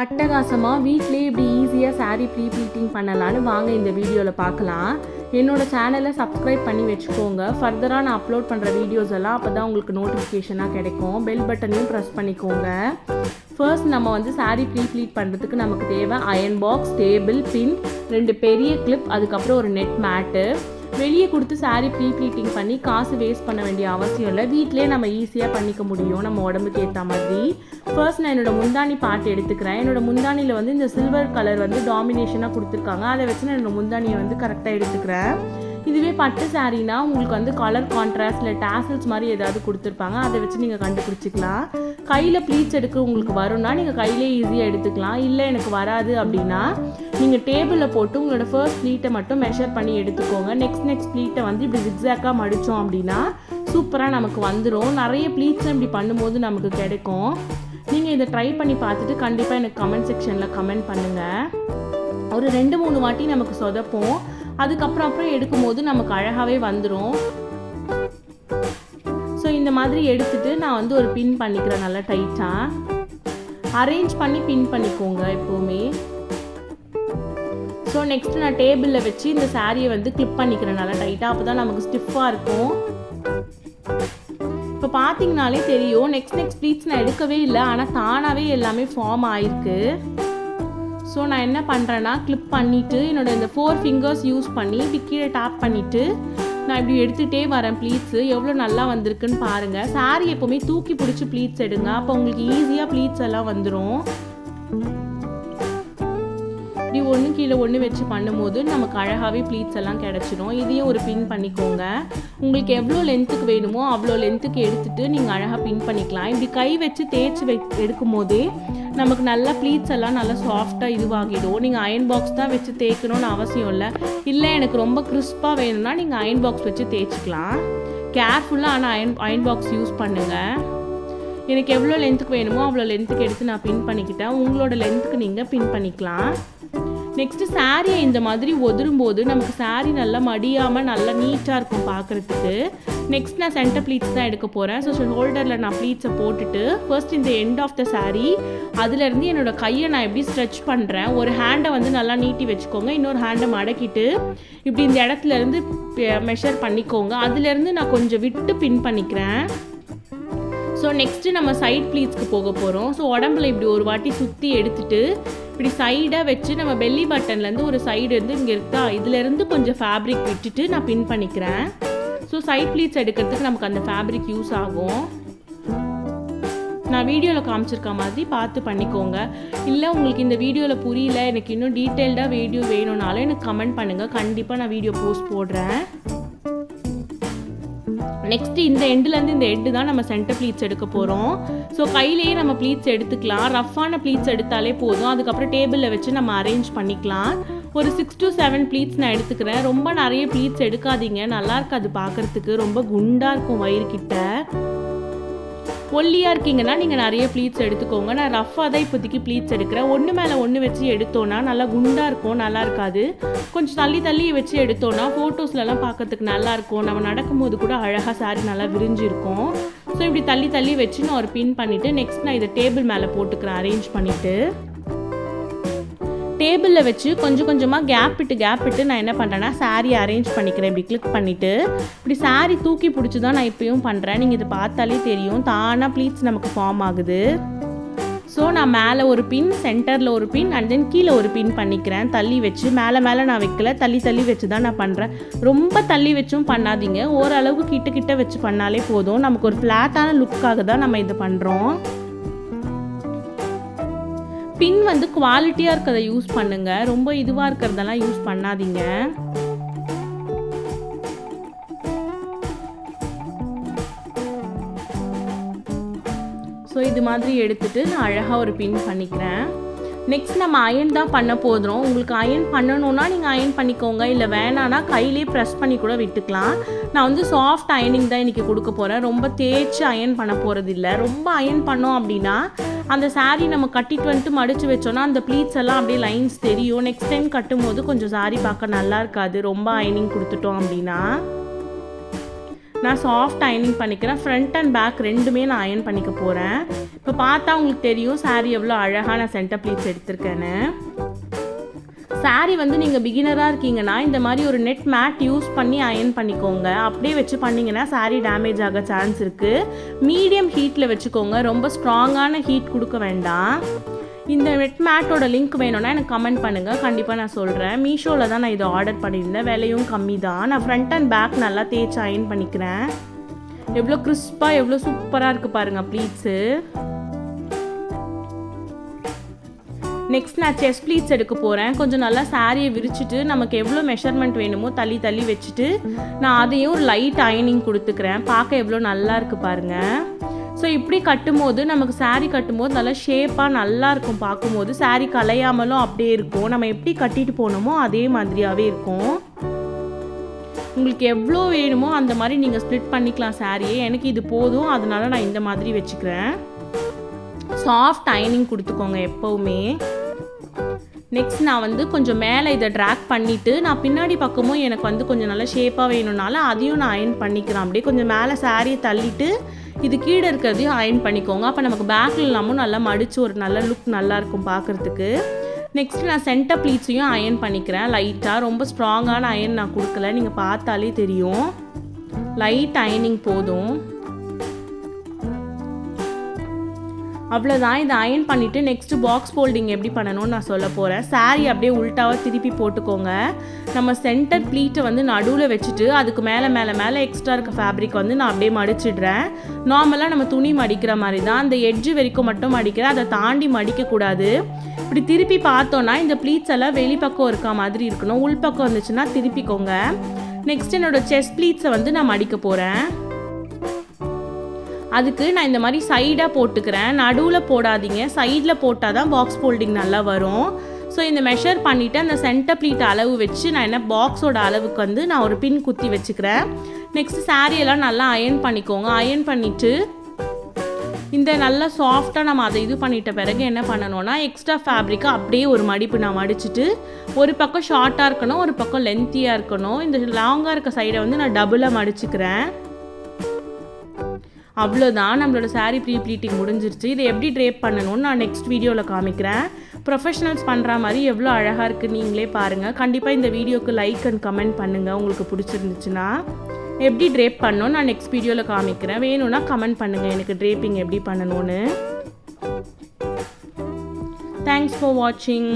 அட்டகாசமாக வீட்லேயே இப்படி ஈஸியாக சாரீ ப்ரீ ப்ளீட்டிங் பண்ணலான்னு வாங்க இந்த வீடியோவில் பார்க்கலாம். என்னோட சேனலை சப்ஸ்கிரைப் பண்ணி வச்சுக்கோங்க. ஃபர்தராக நான் அப்லோட் பண்ணுற வீடியோஸ் எல்லாம் அப்போ தான் உங்களுக்கு நோட்டிஃபிகேஷனாக கிடைக்கும். பெல் பட்டனையும் ப்ரெஸ் பண்ணிக்கோங்க. ஃபர்ஸ்ட் நம்ம வந்து சாரீ ப்ரீ ப்ளீட் பண்ணுறதுக்கு நமக்கு தேவை அயன் பாக்ஸ் டேபிள் பின் ரெண்டு பெரிய கிளிப் அதுக்கப்புறம் ஒரு நெட் மேட்டு வெளியே கொடுத்து சாரீ ப்ரீ ப்ளீட்டிங் பண்ணி காசு வேஸ்ட் பண்ண வேண்டிய அவசியம் இல்லை. வீட்டிலே நம்ம ஈஸியாக பண்ணிக்க முடியும். நம்ம உடம்புக்கு ஏற்ற மாதிரி. ஃபர்ஸ்ட் நான் என்னோட முந்தானி பாட்டு எடுத்துக்கிறேன். என்னோட முந்தானியில் வந்து இந்த சில்வர் கலர் வந்து டாமினேஷனாக கொடுத்துருக்காங்க. அதை வச்சு நான் என்னோடய முந்தானியை வந்து கரெக்டாக எடுத்துக்கிறேன். இதுவே பட்டு சாரீனா உங்களுக்கு வந்து கலர் கான்ட்ராஸ்ட் இல்லை டேசல்ஸ் மாதிரி ஏதாவது கொடுத்துருப்பாங்க. அதை வச்சு நீங்கள் கண்டுபிடிச்சிக்கலாம். கையில் ப்ளீச் எடுக்க உங்களுக்கு வரும்னா நீங்கள் கையிலே ஈஸியாக எடுத்துக்கலாம். இல்லை எனக்கு வராது அப்படின்னா நீங்கள் டேபிளில் போட்டு உங்களோட ஃபர்ஸ்ட் ப்ளீட்டை மட்டும் மெஷர் பண்ணி எடுத்துக்கோங்க. நெக்ஸ்ட் நெக்ஸ்ட் ப்ளீட்டை வந்து இப்படி ஜிக்ஸாக்காக மடித்தோம் அப்படின்னா சூப்பராக நமக்கு வந்துடும் நிறைய ப்ளீட்ஸ் இப்படி பண்ணும்போது நமக்கு கிடைக்கும். நீங்கள் இதை ட்ரை பண்ணி பார்த்துட்டு கண்டிப்பாக எனக்கு கமெண்ட் செக்ஷனில் கமெண்ட் பண்ணுங்கள் ஒரு ரெண்டு மூணு வாட்டி நமக்கு சொதப்போம். அதுக்கப்புறம் அப்புறம் எடுக்கும்போது நமக்கு அழகாகவே வந்துடும் ஸோ இந்த மாதிரி எடுத்துட்டு நான் வந்து ஒரு பின் பண்ணிக்கிறேன் நல்லா டைட்டாக அரேஞ்ச் பண்ணி பின் பண்ணிக்கோங்க எப்போவுமே. ஸோ நெக்ஸ்ட் நான் டேபிளில் வச்சு இந்த சாரியை வந்து கிளிப் பண்ணிக்கிறேன் நல்லா டைட்டாக அப்போ தான் நமக்கு ஸ்டிஃபாக இருக்கும். இப்போ பார்த்தீங்கனாலே தெரியும். நெக்ஸ்ட் நெக்ஸ்ட் ப்ளீட்ஸ் நான் எடுக்கவே இல்லை. ஆனால் தானாகவே எல்லாமே ஃபார்ம் ஆயிருக்கு. ஸோ நான் என்ன பண்ணுறேன்னா கிளிப் பண்ணிவிட்டு என்னோட இந்த ஃபோர் ஃபிங்கர்ஸ் யூஸ் பண்ணி இப்படி கீழே டேப் பண்ணிவிட்டு நான் இப்படி எடுத்துகிட்டே வரேன் ப்ளீட்ஸு எவ்வளோ நல்லா வந்திருக்குன்னு பாருங்கள் சாரி எப்போவுமே தூக்கி பிடிச்சி ப்ளீட்ஸ் எடுங்க. அப்போ உங்களுக்கு ஈஸியாக ப்ளீட்ஸ் எல்லாம் வந்துடும் இப்படி ஒன்று கீழே ஒன்று வச்சு பண்ணும்போது நமக்கு அழகாகவே ப்ளீட்ஸ் எல்லாம் கிடச்சிடும் இதையும் ஒரு பின் பண்ணிக்கோங்க. உங்களுக்கு எவ்வளோ லென்த்துக்கு வேணுமோ அவ்வளோ லென்த்துக்கு எடுத்துட்டு நீங்கள் அழகாக பின் பண்ணிக்கலாம். இப்படி கை வச்சு தேய்ச்சி வை எடுக்கும் போதே நமக்கு நல்லா ப்ளீட்ஸ் எல்லாம் நல்லா சாஃப்டாக இதுவாகிடும். நீங்கள் அயன் பாக்ஸ் தான் வச்சு தேய்க்கணும்னு அவசியம் இல்லை. இல்லை எனக்கு ரொம்ப கிறிஸ்பாக வேணும்னா நீங்கள் அயன் பாக்ஸ் வச்சு தேய்ச்சிக்கலாம். கேர்ஃபுல்லாக ஆனால் அயன் அயன் பாக்ஸ் யூஸ் பண்ணுங்கள் எனக்கு எவ்வளோ லென்த்துக்கு வேணுமோ அவ்வளோ லென்த்துக்கு எடுத்து நான் பின் பண்ணிக்கிட்டேன். உங்களோட லென்த்துக்கு நீங்கள் பின் பண்ணிக்கலாம். நெக்ஸ்ட்டு சாரியை இந்த மாதிரி ஒதுரும்போது நமக்கு சாரீ நல்லா மடியாமல் நல்லா நீட்டாக இருக்கும் பார்க்குறதுக்கு நெக்ஸ்ட் நான் சென்டர் ப்ளீட்ஸ் தான் எடுக்க போகிறேன் ஸோ ஷோல்டரில் நான் ப்ளீட்ஸை போட்டுட்டு ஃபர்ஸ்ட் இந்த எண்ட் ஆஃப் த சாரீ அதுலேருந்து என்னோடய கையை நான் எப்படி ஸ்ட்ரெச் பண்ணுறேன் ஒரு ஹேண்டை வந்து நல்லா நீட்டி வச்சுக்கோங்க. இன்னொரு ஹேண்டை மடக்கிட்டு இப்படி இந்த இடத்துல இருந்து மெஷர் பண்ணிக்கோங்க. அதுலேருந்து நான் கொஞ்சம் விட்டு பின் பண்ணிக்கிறேன். ஸோ நெக்ஸ்ட்டு நம்ம சைட் ப்ளீட்ஸ்க்கு போக போகிறோம் ஸோ உடம்புல இப்படி ஒரு வாட்டி சுற்றி எடுத்துட்டு இப்படி சைடாக வச்சு நம்ம பெல்லி பட்டன்லேருந்து ஒரு சைடு வந்து இங்கே இருக்கா இதுலேருந்து கொஞ்சம் ஃபேப்ரிக் விட்டுட்டு நான் பின் பண்ணிக்கிறேன். ஸோ சைட் ப்ளீட்ஸ் எடுக்கிறதுக்கு நமக்கு அந்த ஃபேப்ரிக் யூஸ் ஆகும். நான் வீடியோவில் காமிச்சிருக்க மாதிரி பார்த்து பண்ணிக்கோங்க. இல்லை உங்களுக்கு இந்த வீடியோவில் புரியல எனக்கு இன்னும் டீட்டெயில்டாக வீடியோ வேணும்னாலும் எனக்கு கமெண்ட் பண்ணுங்கள் கண்டிப்பாக நான் வீடியோ போஸ்ட் போடுறேன். நெக்ஸ்ட் இந்த எண்டுலேருந்து இந்த எண்டு தான் நம்ம சென்டர் ப்ளீட்ஸ் எடுக்க போகிறோம் ஸோ கையிலேயே நம்ம ப்ளீட்ஸ் எடுத்துக்கலாம். ரஃப்பான ப்ளீட்ஸ் எடுத்தாலே போதும். அதுக்கப்புறம் டேபிளில் வச்சு நம்ம அரேஞ்ச் பண்ணிக்கலாம். ஒரு சிக்ஸ் டு செவன் ப்ளீட்ஸ் நான் எடுத்துக்கிறேன். ரொம்ப நிறைய ப்ளீட்ஸ் எடுக்காதீங்க. நல்லா இருக்காது பார்க்குறதுக்கு. ரொம்ப குண்டாக இருக்கும் வயிறு கிட்ட. ஒல்லியாக இருக்கீங்கன்னா நீங்கள் நிறைய ப்ளீட்ஸ் எடுத்துக்கோங்க. நான் ரஃப்பாக தான் இப்போதைக்கு ப்ளீட்ஸ் எடுக்கிறேன். ஒன்று மேலே ஒன்று வச்சு எடுத்தோன்னா நல்லா குண்டாக இருக்கும் நல்லா இருக்காது. கொஞ்சம் தள்ளி தள்ளி வச்சு எடுத்தோன்னா ஃபோட்டோஸ்லலாம் பார்க்கறதுக்கு நல்லா இருக்கும். நம்ம நடக்கும்போது கூட அழகாக சாரி நல்லா விரிஞ்சிருக்கும் ஸோ இப்படி தள்ளி தள்ளி வச்சு நான் ஒரு பின் பண்ணிவிட்டு நெக்ஸ்ட் நான் இதை டேபிள் மேலே போட்டுக்கிறேன். அரேஞ்ச் பண்ணிவிட்டு டேபிளில் வச்சு கொஞ்சம் கொஞ்சமாக கேப் விட்டு கேப் விட்டு நான் என்ன பண்ணுறேன்னா சாரீ அரேஞ்ச் பண்ணிக்கிறேன். இப்படி கிளிக் பண்ணிவிட்டு இப்படி சாரீ தூக்கி பிடிச்சி தான் நான் இப்போயும் பண்ணுறேன் நீங்கள் இதை பார்த்தாலே தெரியும். தானாக ப்ளீட்ஸ் நமக்கு ஃபார்ம் ஆகுது. ஸோ நான் மேலே ஒரு பின் சென்டரில் ஒரு பின் அண்ட் தென் கீழே ஒரு பின் பண்ணிக்கிறேன். தள்ளி வச்சு மேலே மேலே நான் வைக்கல. தள்ளி தள்ளி வச்சு தான் நான் பண்ணுறேன் ரொம்ப தள்ளி வச்சும் பண்ணாதீங்க. ஓரளவுக்கு கிட்ட கிட்ட வச்சு பண்ணாலே போதும். நமக்கு ஒரு ஃப்ளாட்டான லுக்காக தான் நம்ம இது பண்ணுறோம் பின் வந்து குவாலிட்டியாக இருக்கிறத யூஸ் பண்ணுங்க. ரொம்ப இதுவாக இருக்கிறதெல்லாம் யூஸ் பண்ணாதீங்க. ஸோ இது மாதிரி எடுத்துட்டு நான் அழகாக ஒரு பின் பண்ணிக்கிறேன். நெக்ஸ்ட் நம்ம அயன் தான் பண்ண போதும் உங்களுக்கு அயன் பண்ணணும்னா நீங்கள் அயன் பண்ணிக்கோங்க. இல்லை வேணான்னா கையிலே ப்ரெஸ் பண்ணி கூட விட்டுக்கலாம். நான் வந்து சாஃப்ட் அயனிங் தான் இன்றைக்கி கொடுக்க போகிறேன் ரொம்ப தேய்ச்சி அயன் பண்ண போகிறது இல்லை ரொம்ப அயன் பண்ணோம் அப்படின்னா அந்த சாரீ நம்ம கட்டிட்டு வந்துட்டு மடித்து வச்சோன்னா அந்த ப்ளீட்ஸ் எல்லாம் அப்படியே லைன்ஸ் தெரியும். நெக்ஸ்ட் டைம் கட்டும்போது கொஞ்சம் சாரீ பார்க்க நல்லா இருக்காது. ரொம்ப அயனிங் கொடுத்துட்டோம் அப்படின்னா. நான் சாஃப்ட் அயனிங் பண்ணிக்கிறேன். ஃப்ரண்ட் அண்ட் பேக் ரெண்டுமே நான் அயன் பண்ணிக்க போகிறேன் இப்போ பார்த்தா உங்களுக்கு தெரியும் சாரீ எவ்வளோ அழகாக நான் சென்டர் ப்ளீட்ஸ் எடுத்திருக்கேன்னு. சாரீ வந்து நீங்கள் பிகினராக இருக்கீங்கன்னா இந்த மாதிரி ஒரு நெட் மேட் யூஸ் பண்ணி அயன் பண்ணிக்கோங்க. அப்படியே வச்சு பண்ணிங்கன்னா சாரீ டேமேஜ் ஆக சான்ஸ் இருக்குது மீடியம் ஹீட்டில் வச்சுக்கோங்க. ரொம்ப ஸ்ட்ராங்கான ஹீட் கொடுக்க வேண்டாம். இந்த நெட் மேட்டோட லிங்க் வேணும்னா எனக்கு கமெண்ட் பண்ணுங்கள் கண்டிப்பாக நான் சொல்கிறேன் மீஷோவில் தான் நான் இதை ஆர்டர் பண்ணியிருந்தேன். விலையும் கம்மி தான் நான் ஃப்ரண்ட் அண்ட் பேக் நல்லா தேய்ச்சி அயன் பண்ணிக்கிறேன். எவ்வளோ கிறிஸ்பாக எவ்வளோ சூப்பராக இருக்குது பாருங்கள் ப்ளீட்ஸு நெக்ஸ்ட் நான் செஸ் ப்ளீட்ஸ் எடுக்க போகிறேன் கொஞ்சம் நல்லா சாரியை விரிச்சிட்டு நமக்கு எவ்வளோ மெஷர்மெண்ட் வேணுமோ தள்ளி தள்ளி வச்சுட்டு நான் அதையும் ஒரு லைட் அயனிங் கொடுத்துக்கிறேன். பார்க்க எவ்வளோ நல்லா இருக்குது பாருங்கள் ஸோ இப்படி கட்டும்போது நமக்கு சாரீ கட்டும்போது நல்லா ஷேப்பாக நல்லா இருக்கும் பார்க்கும்போது சாரீ கலையாமலும் அப்படியே இருக்கும். நம்ம எப்படி கட்டிட்டு போனோமோ அதே மாதிரியாகவே இருக்கும். உங்களுக்கு எவ்வளோ வேணுமோ அந்த மாதிரி நீங்கள் ஸ்ப்ளிட் பண்ணிக்கலாம் சாரியை எனக்கு இது போதும் அதனால நான் இந்த மாதிரி வச்சுக்கிறேன். சாஃப்ட் அயனிங் கொடுத்துக்கோங்க எப்போவுமே. நெக்ஸ்ட் நான் வந்து கொஞ்சம் மேலே இதை ட்ராக் பண்ணிவிட்டு நான் பின்னாடி பக்கமும் எனக்கு வந்து கொஞ்சம் நல்லா ஷேப்பாக வேணும்னால அதையும் நான் அயன் பண்ணிக்கிறேன். அப்படியே கொஞ்சம் மேலே சாரியை தள்ளிட்டு இது கீழே இருக்கிறதையும் அயன் பண்ணிக்கோங்க. அப்போ நமக்கு பேக்கில் இல்லாமல் நல்லா மடித்து ஒரு நல்ல லுக் நல்லாயிருக்கும் பார்க்குறதுக்கு நெக்ஸ்ட்டு நான் சென்டர் ப்ளீட்ஸையும் அயன் பண்ணிக்கிறேன். லைட்டாக ரொம்ப ஸ்ட்ராங்கான அயன் நான் கொடுக்கல. நீங்கள் பார்த்தாலே தெரியும். லைட் அயனிங் போதும். அவ்வளோதான் இதை அயன் பண்ணிவிட்டு நெக்ஸ்ட்டு பாக்ஸ் ஃபோல்டிங் எப்படி பண்ணணும்னு நான் சொல்ல போகிறேன் saree அப்படியே உல்ட்டாவாக திருப்பி போட்டுக்கோங்க. நம்ம சென்டர் ப்ளீட்டை வந்து நடுவில் வச்சுட்டு அதுக்கு மேலே மேலே மேலே எக்ஸ்ட்ரா இருக்க ஃபேப்ரிக் வந்து நான் அப்படியே மடிச்சிடுறேன். நார்மலாக நம்ம துணி மடிக்கிற மாதிரி தான் அந்த எட்ஜு வரைக்கும் மட்டும் மடிக்கிறேன். அதை தாண்டி மடிக்கக்கூடாது. இப்படி திருப்பி பார்த்தோன்னா இந்த ப்ளீட்ஸ் எல்லாம் வெளிப்பக்கம் இருக்க மாதிரி இருக்கணும். உள்பக்கம் இருந்துச்சுன்னா திருப்பிக்கோங்க. நெக்ஸ்ட் என்னோட செஸ்ட் ப்ளீட்ஸை வந்து நான் மடிக்க போகிறேன் அதுக்கு நான் இந்த மாதிரி சைடாக போட்டுக்கிறேன். நடுவில் போடாதீங்க. சைடில் போட்டால் தான் பாக்ஸ் ஃபோல்டிங் நல்லா வரும். ஸோ இந்த மெஷர் பண்ணிவிட்டு அந்த சென்டர் ப்ளீட் அளவு வச்சு நான் என்ன பாக்ஸோட அளவுக்கு வந்து நான் ஒரு பின் குத்தி வச்சுக்கிறேன். நெக்ஸ்ட் சாரியெல்லாம் நல்லா அயன் பண்ணிக்கோங்க. அயன் பண்ணிவிட்டு இந்த நல்லா சாஃப்டாக நம்ம அதை இது பண்ணிட்ட பிறகு என்ன பண்ணணும்னா எக்ஸ்ட்ரா ஃபேப்ரிக்கை அப்படியே ஒரு மடிப்பு நான் மடிச்சிட்டு ஒரு பக்கம் ஷார்ட்டாக இருக்கணும் ஒரு பக்கம் லென்த்தியாக இருக்கணும். இந்த லாங்காக இருக்க சைடை வந்து நான் டபுளாக மடிச்சுக்கிறேன். அவ்வளோதான் நம்மளோட சாரீ ப்ரீ ப்ளீட்டிங் முடிஞ்சிருச்சு. இதை எப்படி ட்ரேப் பண்ணணும்னு நான் நெக்ஸ்ட் வீடியோவில் காமிக்கிறேன். ப்ரொஃபஷனல்ஸ் பண்ணுற மாதிரி எவ்வளோ அழகாக இருக்குது நீங்களே பாருங்கள் கண்டிப்பாக இந்த வீடியோக்கு லைக் அண்ட் கமெண்ட் பண்ணுங்கள் உங்களுக்கு பிடிச்சிருந்துச்சுன்னா எப்படி ட்ரேப் பண்ணணும் நான் நெக்ஸ்ட் வீடியோவில் காமிக்கிறேன். வேணும்னா கமெண்ட் பண்ணுங்கள் எனக்கு ட்ரேப்பிங் எப்படி பண்ணணும்னு. தேங்க்ஸ் ஃபார் வாட்சிங்